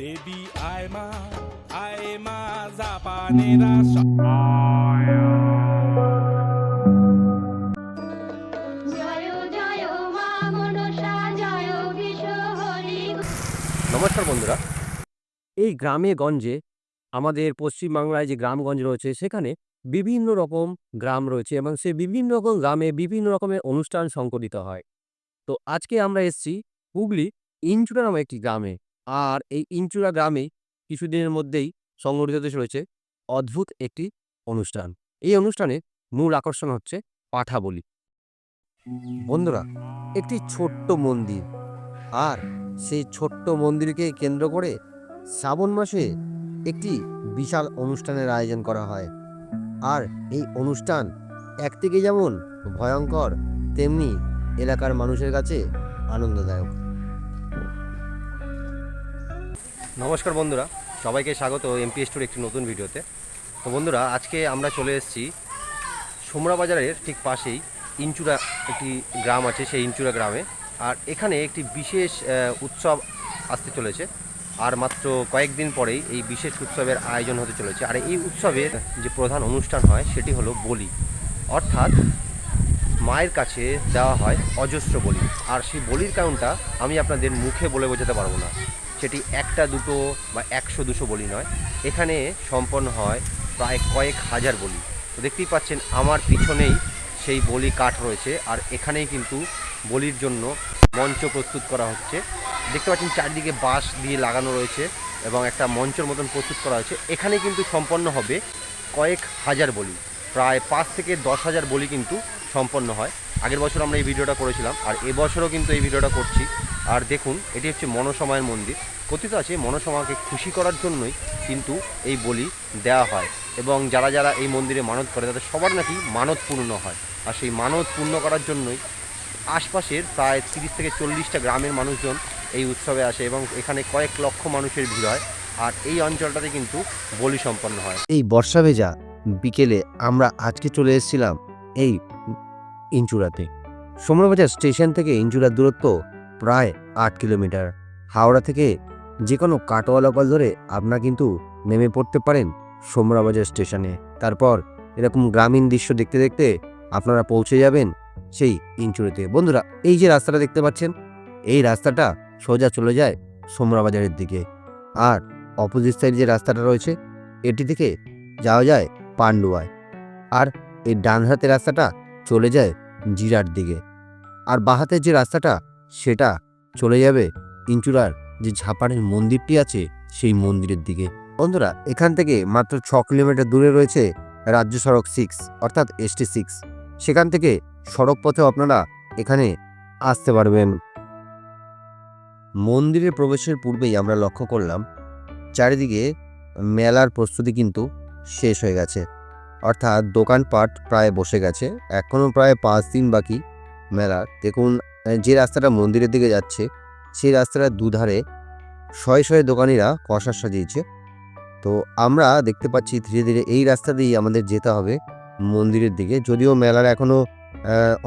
দেবী আয় মা আয় জাপানেরা নমস্কার বন্ধুরা। এই গ্রামে গঞ্জে আমাদের পশ্চিমবাংলায় যে গ্রামগঞ্জ রয়েছে সেখানে বিভিন্ন রকম গ্রাম রয়েছে এবং সে বিভিন্ন রকম গ্রামে বিভিন্ন রকমের অনুষ্ঠান সংকটিত হয়। তো আজকে আমরা এসেছি হুগলি ইনচুরা নামে একটি গ্রামে। আর এই ইনচুরা গ্রামে কিছুদিনের মধ্যেই সংগঠিত চলেছে অদ্ভুত একটি অনুষ্ঠান। এই অনুষ্ঠানে মূল আকর্ষণ হচ্ছে পাঠা বলি বন্ধুরা, একটি ছোট্ট মন্দির। আর সেই ছোট্ট মন্দিরকে কেন্দ্র করে শ্রাবণ মাসে একটি বিশাল অনুষ্ঠানের আয়োজন করা হয়। আর এই অনুষ্ঠান একদিকে যেমন ভয়ঙ্কর, তেমনি এলাকার মানুষের কাছে আনন্দদায়ক। নমস্কার বন্ধুরা, সবাইকে স্বাগত এমপিএস টুর একটি নতুন ভিডিওতে। তো বন্ধুরা, আজকে আমরা চলে এসেছি সোমরা বাজারের ঠিক পাশেই ইনচুরা একটি গ্রাম আছে, সেই ইঞ্চুরা গ্রামে। আর এখানে একটি বিশেষ উৎসব আসতে চলেছে। আর মাত্র কয়েকদিন পরেই এই বিশেষ উৎসবের আয়োজন হতে চলেছে। আর এই উৎসবের যে প্রধান অনুষ্ঠান হয়, সেটি হলো বলি। অর্থাৎ মায়ের কাছে দেওয়া হয় অজস্র বলি। আর সেই বলির কারণটা আমি আপনাদের মুখে বলে বোঝাতে পারব না। সেটি একটা দুটো বা একশো, দুশো বলি নয়। এখানে সম্পন্ন হয় প্রায় কয়েক হাজার বলি। তো দেখতেই পাচ্ছেন, আমার পিছনেই সেই বলি কাঠ রয়েছে আর এখানেই কিন্তু বলির জন্য মঞ্চ প্রস্তুত করা হচ্ছে। দেখতে পাচ্ছেন, চারদিকে বাঁশ দিয়ে লাগানো রয়েছে এবং একটা মঞ্চের মতন প্রস্তুত করা হয়েছে এখানে কিন্তু সম্পন্ন হবে কয়েক হাজার বলি। প্রায় পাঁচ থেকে দশ হাজার বলি কিন্তু সম্পন্ন হয়। আগের বছর আমরা এই ভিডিওটা করেছিলাম আর এবছরও কিন্তু এই ভিডিওটা করছি। আর দেখুন, এটি হচ্ছে মনসমায়ের মন্দির। কথিত আছে, মনসমাকে খুশি করার জন্যই কিন্তু এই বলি দেওয়া হয়। এবং যারা যারা এই মন্দিরে মানত করে, তাদের সবার নাকি মানত পূর্ণ হয়। আর সেই মানত পূর্ণ করার জন্যই আশপাশের প্রায় তিরিশ থেকে চল্লিশটা গ্রামের মানুষজন এই উৎসবে আসে এবং এখানে কয়েক লক্ষ মানুষের ভিড় হয়। আর এই অঞ্চলটাতে কিন্তু বলি সম্পন্ন হয়। এই বর্ষা ভেজা বিকেলে আমরা আজকে চলে এসেছিলাম এই ইঞ্চুরাতে সোমরাবাজার স্টেশন থেকে ইঞ্চুরার দূরত্ব প্রায় আট কিলোমিটার। হাওড়া থেকে যে কোনো কাটোয়ালা কল ধরে আপনারা কিন্তু নেমে পড়তে পারেন সোমরাবাজার স্টেশনে। তারপর এরকম গ্রামীণ দৃশ্য দেখতে দেখতে আপনারা পৌঁছে যাবেন সেই ইঞ্চুরিতে বন্ধুরা, এই যে রাস্তাটা দেখতে পাচ্ছেন, এই রাস্তাটা সোজা চলে যায় সোমরাবাজারের দিকে। আর অপোজিট সাইড যে রাস্তাটা রয়েছে, এটি থেকে যাওয়া যায় পান্ডুয়ায়। আর এই ডান হাতের রাস্তাটা চলে যায় জিরার দিকে। আর বাঁ হাতের যে রাস্তাটা সেটা চলে যাবে ইঞ্চুরার যে ঝাপানের মন্দিরটি আছে সেই মন্দিরের দিকে। বন্ধুরা, এখান থেকে মাত্র ছ কিলোমিটার দূরে রয়েছে রাজ্য সড়ক সিক্স অর্থাৎ এসটি সিক্স সেখান থেকে সড়ক পথেও আপনারা এখানে আসতে পারবেন। মন্দিরে প্রবেশের পূর্বেই আমরা লক্ষ্য করলাম, চারিদিকে মেলার প্রস্তুতি কিন্তু শেষ হয়ে গেছে। অর্থাৎ দোকানপাট প্রায় বসে গেছে। এখনও প্রায় পাঁচ দিন বাকি মেলার। দেখুন যে রাস্তাটা মন্দিরের দিকে যাচ্ছে, সেই রাস্তাটার দুধারে শয়ে শয়ে দোকানিরা কষার সাজিয়েছে। তো আমরা দেখতে পাচ্ছি ধীরে ধীরে এই রাস্তা দিয়েই আমাদের যেতে হবে মন্দিরের দিকে। যদিও মেলার এখনও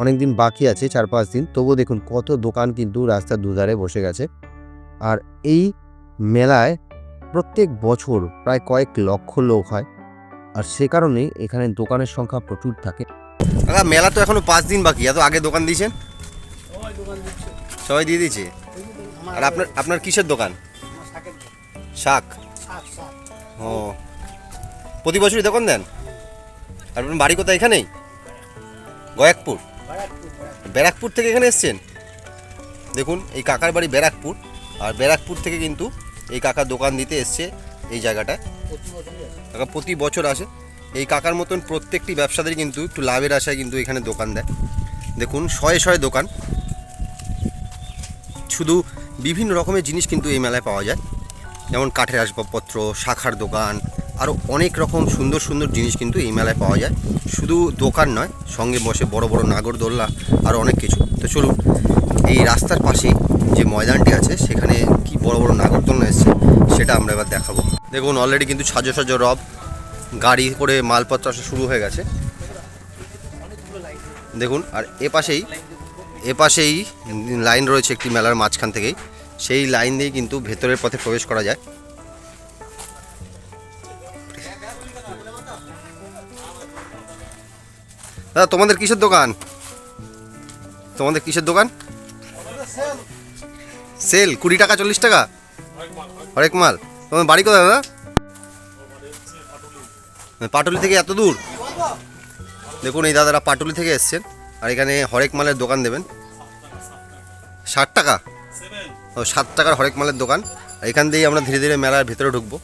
অনেক দিন বাকি আছে, চার পাঁচ দিন। তবুও দেখুন কত দোকান কিন্তু রাস্তার দুধারে বসে গেছে। আর এই মেলায় প্রত্যেক বছর প্রায় কয়েক লক্ষ লোক হয়। আর সে কারণে এখানে দোকানের সংখ্যা প্রচুর থাকে। মেলা তো এখনও পাঁচ দিন বাকি। এত আগে দোকান দিয়েছেন? সবাই দিয়ে দিয়েছে? আর আপনার আপনার কিসের দোকান? শাক। ও। প্রতি বছরই দোকান দেন? আর আপনার বাড়ি কোথায়, এখানেই? গয়াকপুর? ব্যারাকপুর থেকে এখানে এসছেন? দেখুন, এই কাকার বাড়ি ব্যারাকপুর। আর ব্যারাকপুর থেকে কিন্তু এই কাকা দোকান দিতে এসছে এই জায়গাটায়। কাকা, প্রতি বছর আসে। এই কাকার মতন প্রত্যেকটি ব্যবসাদারই কিন্তু একটু লাভের আশায় কিন্তু এখানে দোকান দেয়। দেখুন, শয়ে শয়ে দোকান। শুধু বিভিন্ন রকমের জিনিস কিন্তু এই মেলায় পাওয়া যায়। যেমন কাঠের আসবাবপত্র, শাখার দোকান আরও অনেক রকম সুন্দর সুন্দর জিনিস কিন্তু এই মেলায় পাওয়া যায়। শুধু দোকান নয়, সঙ্গে বসে বড় বড় নাগরদোল্লা আর অনেক কিছু। তো চলুন, এই রাস্তার পাশেই যে ময়দানটি আছে, সেখানে কি বড় বড় নাগরদোলনা এসছে, সেটা আমরা এবার দেখাবো। দেখুন অলরেডি কিন্তু সাজো সাজো রব, গাড়ি করে মালপত্র আসা শুরু হয়ে গেছে। দেখুন, আর এ পাশেই এ পাশেই লাইন রয়েছে একটি মেলার মাঝখান থেকেই। সেই লাইন দিয়ে কিন্তু ভেতরের পথে প্রবেশ করা যায়। দাদা, তোমাদের কিসের দোকান? তোমাদের কিসের দোকান? সেল, কুড়ি টাকা, চল্লিশ টাকা? হরেক মাল। তোমার বাড়ি কোথায়, দাদা? পাটুলি থেকে এত দূর? দেখুন, এই দাদারা পাটুলি থেকে এসছেন। আর এখানে হরেক মালের দোকান দেবেন। ষাট টাকা? ও সাত টাকার হরেক মালের দোকান। এখান দিয়েই আমরা ধীরে ধীরে মেলার ভেতরে ঢুকবো।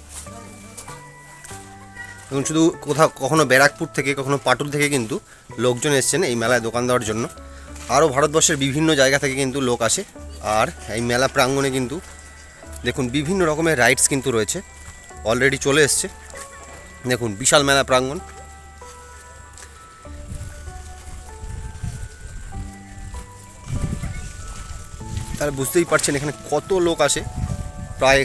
এবং শুধু কোথাও, কখনো ব্যারাকপুর থেকে, কখনো পাটুল থেকে কিন্তু লোকজন এসছেন এই মেলায় দোকান দেওয়ার জন্য। আরও ভারতবর্ষের বিভিন্ন জায়গা থেকে কিন্তু লোক আসে। আর এই মেলা প্রাঙ্গণে কিন্তু দেখুন, বিভিন্ন রকমের রাইডস কিন্তু রয়েছে। অলরেডি চলে এসছে। দেখুন, বিশাল মেলা প্রাঙ্গণ। তাহলে বুঝতেই পারছেন এখানে কত লোক আসে। প্রায়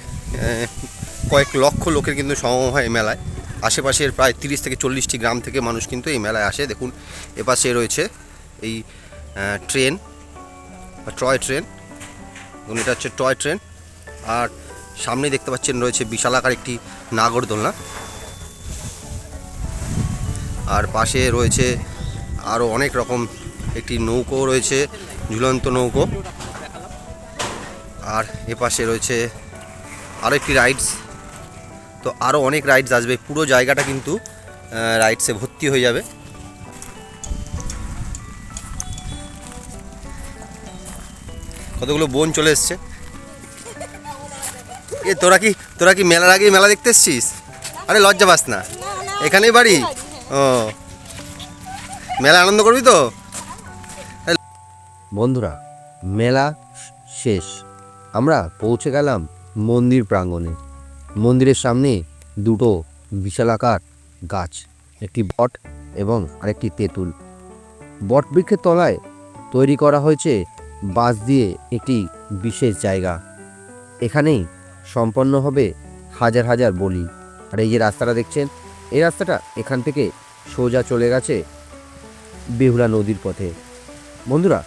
কয়েক লক্ষ লোকের কিন্তু সমাগম হয় মেলায়। আশেপাশের প্রায় তিরিশ থেকে চল্লিশটি গ্রাম থেকে মানুষ কিন্তু এই মেলায় আসে। দেখুন, এপাশে রয়েছে এই ট্রেন, বা টয় ট্রেন। এবং এটা হচ্ছে টয় ট্রেন। আর সামনেই দেখতে পাচ্ছেন রয়েছে বিশালাকার একটি নাগরদোলনা। আর পাশে রয়েছে আরও অনেক রকম একটি নৌকো রয়েছে, ঝুলন্ত নৌকো। আর এপাশে রয়েছে আরও একটি রাইডস তো আরও অনেক রাইডস আসবে। পুরো জায়গাটা কিন্তু রাইডসে ভর্তি হয়ে যাবে। কতগুলো বোন চলে এসছে। এ, তোরা কি তোরা কি মেলার আগেই মেলা দেখতে এসছিস? আরে লজ্জা পাস না। এখানেই বাড়ি? ও। মেলা আনন্দ করবি তো? বন্ধুরা, মেলা শেষ। আমরা পৌঁছে গেলাম মন্দির প্রাঙ্গণে। মন্দিরের সামনে দুটো বিশালাকার গাছ, একটি বট এবং আরেকটি তেঁতুল। বট বৃক্ষের তলায় তৈরি করা হয়েছে বাঁশ দিয়ে একটি বিশেষ জায়গা। এখানেই সম্পন্ন হবে হাজার হাজার বলি। আর এই যে রাস্তাটা দেখছেন, এই রাস্তাটা এখান থেকে সোজা চলে গেছে বেহুলা নদীর পথে। বন্ধুরা,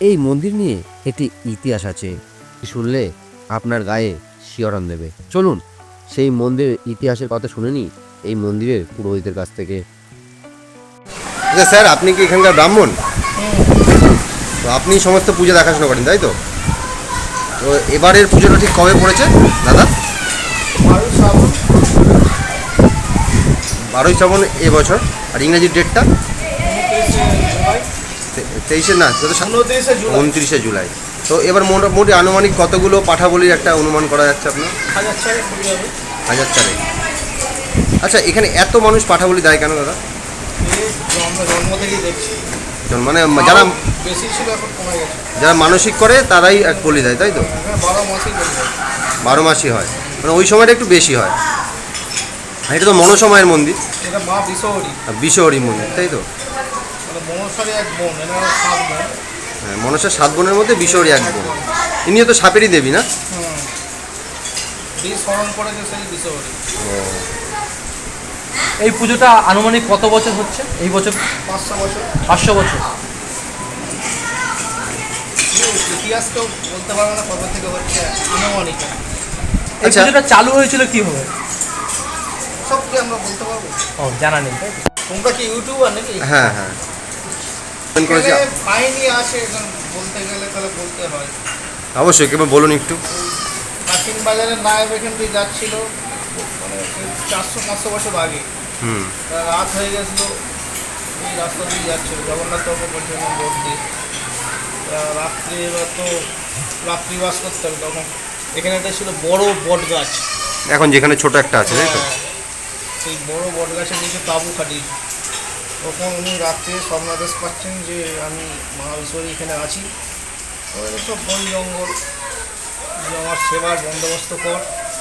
এই মন্দির নিয়ে একটি ইতিহাস আছে। শুনলে? আপনার গায়ে শিহরণ দেবে। চলুন সেই মন্দিরের ইতিহাসের কথা শুনে নিই। এই মন্দিরের পুরোহিতের কাছ থেকে। আচ্ছা স্যার আপনি কি এখানকার ব্রাহ্মণ? তো আপনি সমস্ত পুজো দেখাশোনা করেন তাই তো? তো এবারের পুজোটা ঠিক কবে পড়েছে দাদা? বারোই শ্রাবণ। এবছর আর ইংরেজির ডেটটা? তেইশে না উনত্রিশে জুলাই। তো এবার মোটামুটি আনুমানিক কতগুলো পাঠা বলির একটা অনুমান করা যাচ্ছে আপনার? হাজার হয়ে চারে। আচ্ছা এখানে এত মানুষ পাঠা বলি দেয় কেন দাদা? মানে যারা যারা মানসিক করে তারাই এক বলি দেয় তাই তো? বারো মাসেই বলি যায়। বারো মাসই হয়। মানে ওই সময়টা একটু বেশি হয়। আর এটা তো মনসময়ের মন্দির। বিশ্বহরি। মন্দির তাই তো? মানে মনসারে এক বোন সাত হ্যাঁ মনসার সাত বোনের মধ্যে বিশ্বহরি এক বোন। ইনিও তো সাপেরই দেবী না? এই পুজোটা আনুমানিক কত বছর হচ্ছে? এই বছর? পাঁচশো বছর। পাঁচশো বছর। ইতিহাস তো বলতে পারব না কবে থেকে হচ্ছে আনুমানিক। এই আচ্ছা। পুজোটা চালু হয়েছিল কীভাবে সব কি আমরা বলতে পারব। ও জানা নেই? তোমরা কি ইউটিউবার নাকি? হ্যাঁ হ্যাঁ। পাইনি আছে এখন বলতে গেলে তাহলে বলতে হয়। অবশ্যই কেবল বলুন একটু। কাশিম বাজারের নায়ব এখান দিয়ে যাচ্ছিল মানে চারশো পাঁচশো বছর আগে। হুম। রাত হয়ে গেছিল এই রাস্তা দিয়ে যাচ্ছিল জগন্নাথ বাবু বলছিলেন রোড দিয়ে। রাত্রে এবার তো রাত্রিবাস করতে হবে তখন। এখানে একটা ছিল বড় বট গাছ এখন যেখানে ছোট একটা আছে তাই তো? হ্যাঁ, সেই বড় বট গাছের নিচে তাঁবু খাটিয়েছে। তখন উনি রাত্রে স্বপ্নাদেশ পাচ্ছেন যে আমি মহাবিশ্বরী এখানে আছি। সব বন জঙ্গল যে আমার সেবার বন্দোবস্ত কর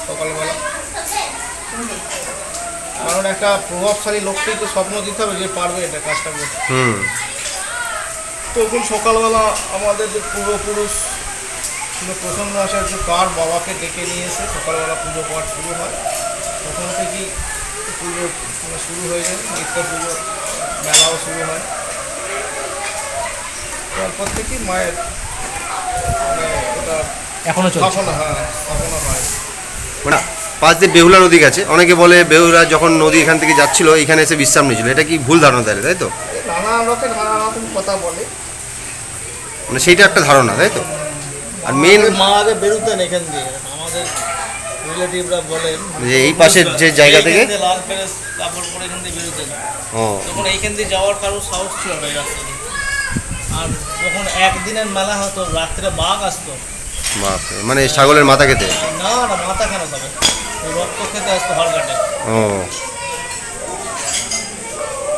সকালবেলা। কারণ একটা প্রভাবশালী লোককেই তো স্বপ্ন দিতে হবে যে পারবে এটা কাজটা করতে। হুম। তখন সকালবেলা আমাদের যে পূর্বপুরুষ ছিল প্রসন্ন আচার্য তার বাবাকে ডেকে নিয়ে এসে সকালবেলা পুজো পাঠ শুরু হয়। তখন থেকেই পুজো মানে শুরু হয়ে যায় নিত্য পুজো। মেলাও শুরু হয়। তারপর থেকেই মায়ের মানে ওটা এখনও স্থাপনা হ্যাঁ স্থাপনা হয়। মানে পাঁচ দিয়ে বেহুলা নদী গেছে। অনেকে বলে বেহুলা যখন নদী এখান থেকে যাচ্ছিল এখানে এসে বিশ্রাম নিয়েছিল। এটা কি ভুল ধারণা তাহলে তাই তো? নানা লোকের নানা রকম কথা বলে। মানে সেইটা একটা ধারণা তাই তো? আর মেন মা আগে বেরোতেন এখান দিয়ে। আমাদের রিলেটিভরা বলেন যে এই পাশের যে জায়গা থেকে? লাল প্যারেস কাপড় পরে এখান দিয়ে বেরোতেন ও। তখন এইখান দিয়ে যাওয়ার কারও সাহস ছিল না রাস্তা দিয়ে। আর যখন একদিনের মেলা হতো রাত্রে বাঘ আসতো। মানে ছাগলের মাথা খেতে? না না মাথা কেন ওই রক্ত খেতে আসতো ও।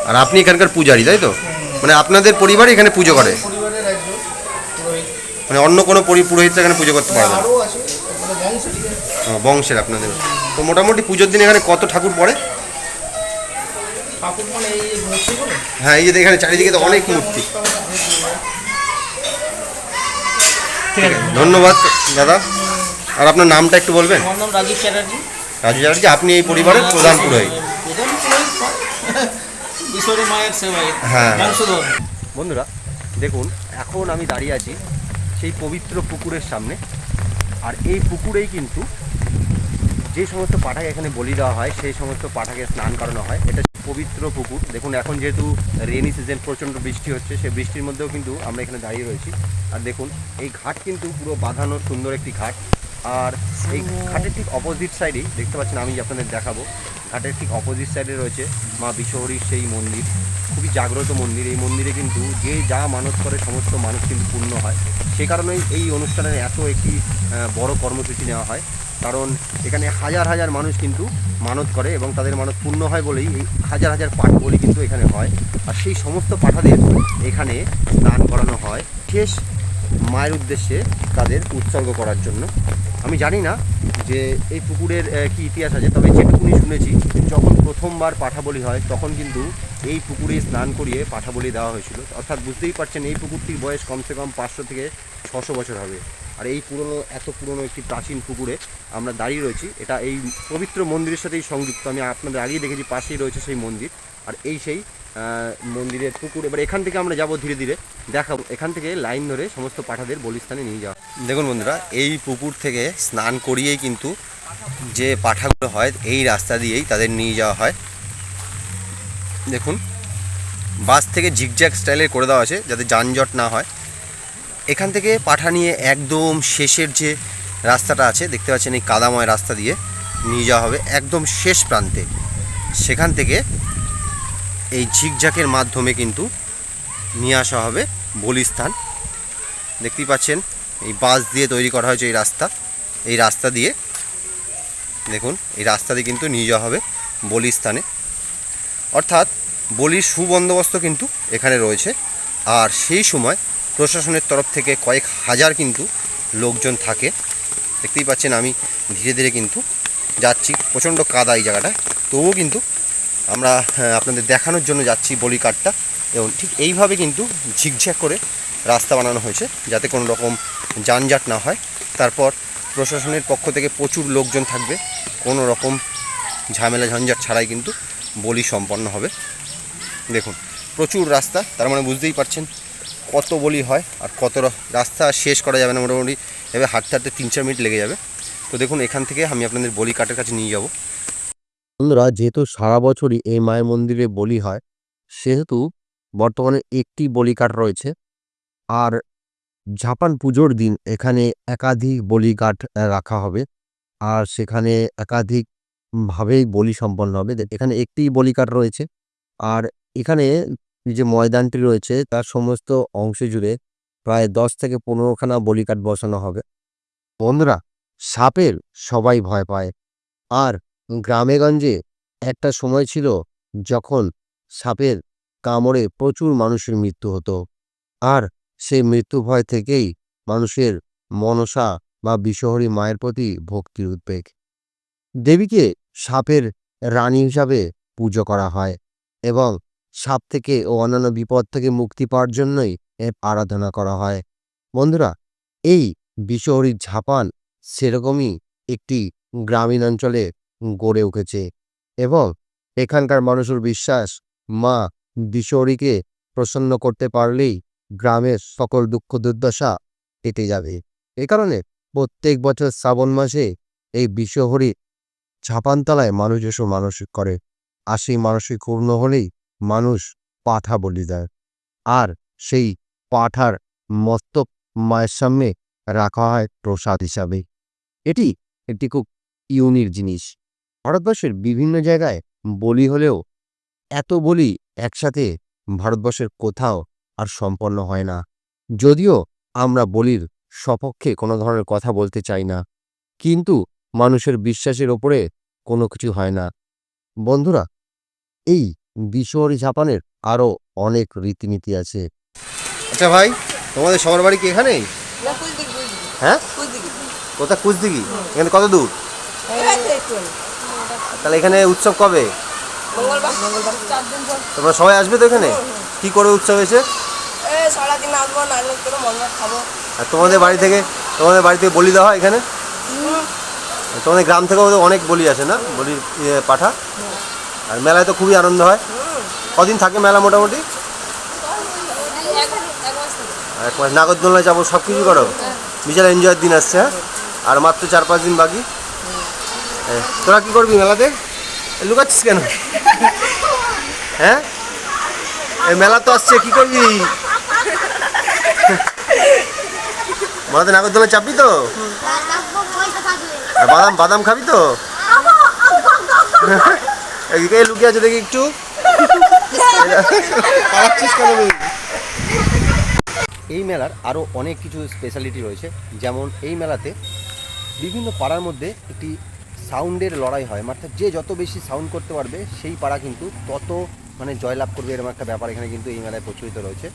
আর আপনি এখানকার পূজারি তাই তো? মানে আপনাদের পরিবার এখানে পুজো করে? মানে অন্য কোনো পরি- পুরোহিত এখানে পুজো করতে পারবে না আরও আছে মানে বংশেরই ও, বংশের আপনাদের। তো মোটামুটি পুজোর দিন এখানে কত ঠাকুর পড়ে? ঠাকুর মানে এই মূর্তিগুলো হ্যাঁ এই যে এখানে চারিদিকে তো অনেক মূর্তি। ঠিক আছে। ধন্যবাদ দাদা। আর আপনার নামটা একটু বলবেন? আমার নাম রাজীব চ্যাটার্জি। রাজু চ্যাটার্জি আপনি এই পরিবারের প্রধান পুরোহিত। প্রধান পুরোহিত। ঈশ্বরী মায়ের সেবায়। হ্যাঁ। বন্ধুরা দেখুন এখন আমি দাঁড়িয়ে আছি সেই পবিত্র পুকুরের সামনে। আর এই পুকুরেই কিন্তু যে সমস্ত পাঠাকে এখানে বলি দেওয়া হয়, সেই সমস্ত পাঠাকে স্নান করানো হয়। এটা পবিত্র পুকুর। দেখুন, এখন যেহেতু রেনি সিজন প্রচণ্ড বৃষ্টি হচ্ছে, সেই বৃষ্টির মধ্যেও কিন্তু আমরা এখানে দাঁড়িয়ে রয়েছি। আর দেখুন, এই ঘাট কিন্তু পুরো বাঁধানো সুন্দর একটি ঘাট। আর এই ঘাটের ঠিক অপোজিট সাইডেই দেখতে পাচ্ছেন, আমি আপনাদের দেখাবো। ঘাটের ঠিক অপোজিট সাইডে রয়েছে মা বিশ্বহরীর সেই মন্দির। খুবই জাগ্রত মন্দির। এই মন্দিরে কিন্তু যে যা মানত করে, সমস্ত মানুষ কিন্তু পূর্ণ হয়। সে কারণেই এই অনুষ্ঠানের এত একটি বড় কর্মসূচি নেওয়া হয়। কারণ এখানে হাজার হাজার মানুষ কিন্তু মানত করে এবং তাদের মানত পূর্ণ হয় বলেই এই হাজার হাজার পাঠ বলি কিন্তু এখানে হয়। আর সেই সমস্ত পাঠাদের এখানে স্নান করানো হয়। শেষ মায়ের উদ্দেশ্যে তাদের উৎসর্গ করার জন্য। আমি জানি না যে এই পুকুরের কি ইতিহাস আছে, তবে যেটুকুনি শুনেছি, যখন প্রথমবার পাঠাবলি হয়, তখন কিন্তু এই পুকুরে স্নান করিয়ে পাঠাবলি দেওয়া হয়েছিল। অর্থাৎ বুঝতেই পারছেন, এই পুকুরটির বয়স কমসে কম পাঁচশো থেকে ছশো বছর হবে। আর এই পুরনো, এত পুরনো একটি প্রাচীন পুকুরে আমরা দাঁড়িয়ে রয়েছি। এটা এই পবিত্র মন্দিরের সাথেই সংযুক্ত। আমি আপনাদের আগেই দেখেছি, পাশেই রয়েছে সেই মন্দির। আর এই সেই মন্দিরের পুকুর। এবার এখান থেকে আমরা যাব ধীরে ধীরে। দেখাবো। এখান থেকে লাইন ধরে সমস্ত পাঠাদের বলিস্থানে নিয়ে যাওয়া। দেখুন বন্ধুরা, এই পুকুর থেকে স্নান করিয়েই কিন্তু যে পাঠাগুলো হয়, এই রাস্তা দিয়েই তাদের নিয়ে যাওয়া হয়। দেখুন, বাস থেকে ঝিকঝ্যাক স্টাইলে করে দেওয়া আছে, যাতে যানজট না হয়। এখান থেকে পাঠা নিয়ে একদম শেষের যে রাস্তাটা আছে, দেখতে পাচ্ছেন এই কাদাময় রাস্তা দিয়ে নিয়ে যাওয়া হবে একদম শেষ প্রান্তে। সেখান থেকে এই ঝিকঝাকের মাধ্যমে কিন্তু নিয়ে আসা হবে বলিস্থান। দেখতেই পাচ্ছেন, এই বাঁশ দিয়ে তৈরি করা হয়েছে এই রাস্তা। এই রাস্তা দিয়ে, দেখুন, এই রাস্তা দিয়ে কিন্তু নিয়ে যাওয়া হবে বলিস্থানে। অর্থাৎ বলির সুবন্দোবস্ত কিন্তু এখানে রয়েছে। আর সেই সময় প্রশাসনের তরফ থেকে কয়েক হাজার কিন্তু লোকজন থাকে। দেখতেই পাচ্ছেন আমি ধীরে ধীরে কিন্তু যাচ্ছি প্রচণ্ড কাদা এই জায়গাটা তবুও কিন্তু আমরা হ্যাঁ, আপনাদের দেখানোর জন্য যাচ্ছি বলি কাঠটা এবং ঠিক এইভাবে কিন্তু ঝিকঝ্যাক করে রাস্তা বানানো হয়েছে যাতে কোনো রকম যানজট না হয়। তারপর প্রশাসনের পক্ষ থেকে প্রচুর লোকজন থাকবে কোনো রকম ঝামেলা ঝঞ্ঝাট ছাড়াই কিন্তু বলি সম্পন্ন হবে। দেখুন প্রচুর রাস্তা তার মানে বুঝতেই পারছেন কত বলি হয় আর কত রাস্তা শেষ করা যাবে না মোটামুটি। এভাবে হাঁটতে হাঁটতে তিন চার মিনিট লেগে যাবে। তো দেখুন এখান থেকে আমি আপনাদের বলি কাঠের কাছে নিয়ে যাব। বন্ধুরা যেহেতু সারা বছরই এই মায়ের মন্দিরে বলি হয় সেহেতু বর্তমানে একটি বলি বলিকাঠ রয়েছে। আর ঝাপান পুজোর দিন এখানে একাধিক বলিকাঠ আহ, রাখা হবে। আর সেখানে একাধিক ভাবেই বলি সম্পন্ন হবে। এখানে একটি বলি বলিকাঠ রয়েছে। আর এখানে যে ময়দানটি রয়েছে, তার সমস্ত অংশ জুড়ে প্রায় দশ থেকে পনেরোখানা বলিকাঠ বসানো হবে। বন্ধুরা, সাপের সবাই ভয় পায়। আর গ্রামেগঞ্জে একটা সময় ছিল যখন সাপের কামড়ে প্রচুর মানুষের মৃত্যু হতো। আর সেই মৃত্যু ভয় থেকেই মানুষের মনসা বা বিষহরী মায়ের প্রতি ভক্তির উদ্বেগ। দেবীকে সাপের রানী হিসাবে পুজো করা হয় এবং সাপ থেকে ও অন্যান্য বিপদ থেকে মুক্তি পাওয়ার জন্যই এর আরাধনা করা হয়। বন্ধুরা, এই বিষহরীর ঝাপান সেরকমই একটি গ্রামীণ অঞ্চলে গড়ে উঠেছে এবং এখানকার মানুষের বিশ্বাস মা বিশৌরীকে প্রসন্ন করতে পারলেই গ্রামের সকল দুঃখ দুর্দশা কেটে যাবে। এ কারণে প্রত্যেক বছর শ্রাবণ মাসে এই বিশ্বহরি ঝাপানতলায় মানুষ এসে মানসিক করে। আর সেই মানসিক পূর্ণ হলেই মানুষ পাঠা বলি দেয়। আর সেই পাঠার মস্তক মায়ের সামনে রাখা হয় প্রসাদ হিসাবে। এটি একটি খুব ইউনিক জিনিস। ভারতবর্ষের বিভিন্ন জায়গায় বলি হলেও এত বলি একসাথে ভারতবর্ষের কোথাও আর সম্পন্ন হয় না। যদিও আমরা বলির সপক্ষে কোনো ধরনের কথা বলতে চাই না, কিন্তু মানুষের বিশ্বাসের ওপরে কোনো কিছু হয় না। বন্ধুরা, এই বিশ্বহরি জাপানের আরও অনেক রীতিনীতি আছে। আচ্ছা ভাই তোমাদের সবার বাড়ি কি এখানেই? হ্যাঁ? কোথা কুচদিঘি? এখানে কত দূর? তাহলে এখানে উৎসব কবে? তোমরা সবাই আসবে তো এখানে? কি করে উৎসব এসে আর তোমাদের বাড়ি থেকে তোমাদের বাড়ি থেকে বলি দেওয়া হয় এখানে? তোমাদের গ্রাম থেকেও তো অনেক বলি আছে না? বলি ইয়ে, পাঠা? আর মেলায় তো খুবই আনন্দ হয়। কদিন থাকে মেলা মোটামুটি? এক মাস। নাগরদোলনায় যাব সব কিছু করো? বিশাল এনজয়ের দিন আসছে হ্যাঁ? আর মাত্র চার পাঁচ দিন বাকি। তোরা কি করবি মেলাতে? লুকাচ্ছিস কেন? হ্যাঁ? মেলা তো আসছে কি করবি? মেলাতে নাগরদোলনায় চাপবি তো? আর বাদাম বাদাম খাবি তো? এদিকে লুকিয়ে আছে দেখি একটু? এই মেলার আরও অনেক কিছু স্পেশালিটি রয়েছে। যেমন এই মেলাতে বিভিন্ন পাড়ার মধ্যে একটি সাউন্ডের লড়াই হয়। অর্থাৎ যে যত বেশি সাউন্ড করতে পারবে সেই পাড়া কিন্তু তত মানে জয়লাভ করবে এরকম একটা ব্যাপার এখানে কিন্তু এই মেলায় প্রচলিত রয়েছে।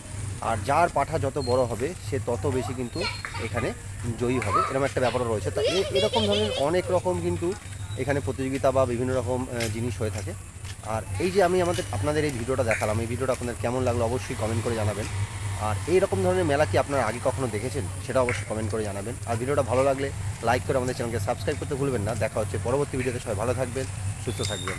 আর যার পাঠা যত বড় হবে সে তত বেশি কিন্তু এখানে জয়ী হবে এরকম একটা ব্যাপারও রয়েছে। তা এরকম ধরনের অনেক রকম কিন্তু এখানে প্রতিযোগিতা বা বিভিন্ন রকম জিনিস হয়ে থাকে। আর এই যে আমি আমাদের, আপনাদের এই ভিডিওটা দেখালাম, এই ভিডিওটা আপনাদের কেমন লাগল অবশ্যই কমেন্ট করে জানাবেন। আর এই রকম ধরনের মেলা কি আপনারা আগে কখনো দেখেছেন? সেটা অবশ্যই কমেন্ট করে জানাবেন। আর ভিডিওটা ভালো লাগলে লাইক করে আমাদের চ্যানেলকে সাবস্ক্রাইব করতে ভুলবেন না। দেখা হচ্ছে পরবর্তী ভিডিওতে। সবাই ভালো থাকবেন, সুস্থ থাকবেন।